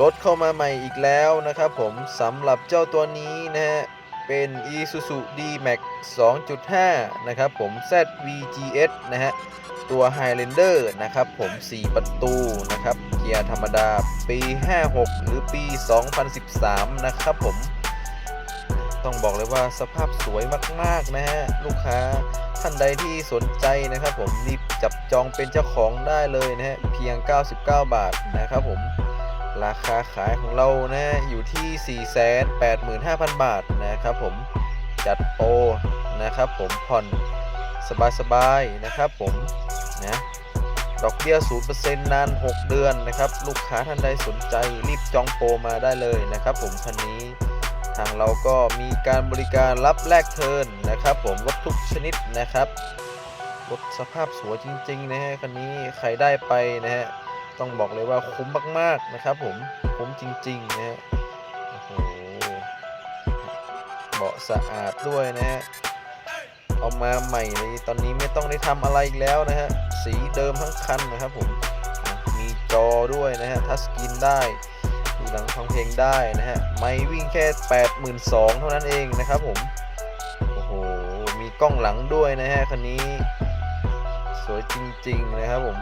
รถเข้ามาใหม่อีกแล้วนะครับผมสำหรับเจ้าตัวนี้นะฮะ เป็น Isuzu D-Max 2.5 นะครับผม ZVGS นะฮะ ตัว Highlander นะครับผม 4 ประตูนะครับ เกียร์ธรรมดาปี 56 หรือปี 2013 นะครับผม ต้องบอกเลยว่าสภาพสวยมาก ๆ นะฮะ ลูกค้าท่านใดที่สนใจนะครับผมรีบจับจองเป็นเจ้าของได้เลยนะฮะ เพียง 99 บาทนะครับผม ราคาขายของเรานะอยู่ที่ 485,000 บาทนะครับผมจัดโปรนะครับผมผ่อนสบายๆนะครับผมนะดอกเบี้ย 0%นาน 6 เดือนนะครับ ลูกค้าท่านใดสนใจรีบจองโปรมาได้เลยนะครับผมคันนี้ทางเราก็มีการบริการรับแลกเทินนะครับผมรถทุกชนิดนะครับรถสภาพสวยจริงๆนะฮะคันนี้ใครได้ไปนะฮะ ต้องบอกเลยว่าคุ้มมากๆนะครับผมคุ้มจริงๆนะฮะโอ้โหเบาะสะอาดด้วยนะฮะเอามาใหม่เลยตอนนี้ไม่ต้องได้ทำอะไรอีกแล้วนะฮะสีเดิมทั้งคันนะครับผมมีจอด้วยนะฮะทัชสกรีนได้ดูหนังฟังเพลงได้นะฮะไม่วิ่งแค่ 82,000 เท่านั้นเองนะครับผมโอ้โหมีกล้องหลังด้วยนะฮะคันนี้สวยจริงๆนะครับผม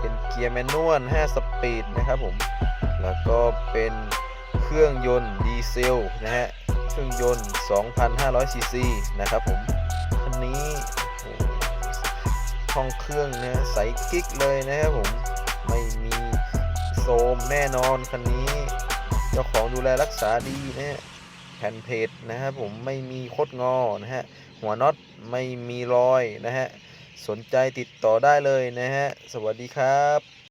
เป็นเกียร์แมนนวล 5 สปีดนะครับผม แล้วก็เป็นเครื่องยนต์ดีเซลนะฮะ เครื่องยนต์ 2,500ซีซีนะครับผมคันนี้โอ้โหห้องเครื่องนะฮะใสกิ๊กเลยนะครับผม ไม่มีโซมแน่นอนคันนี้ เจ้าของดูแลรักษาดีนะฮะแผ่นเพจนะครับผมไม่มีคดงอนะฮะ หัวน็อตไม่มีรอยนะฮะ สนใจติดต่อได้เลยนะฮะ สวัสดีครับ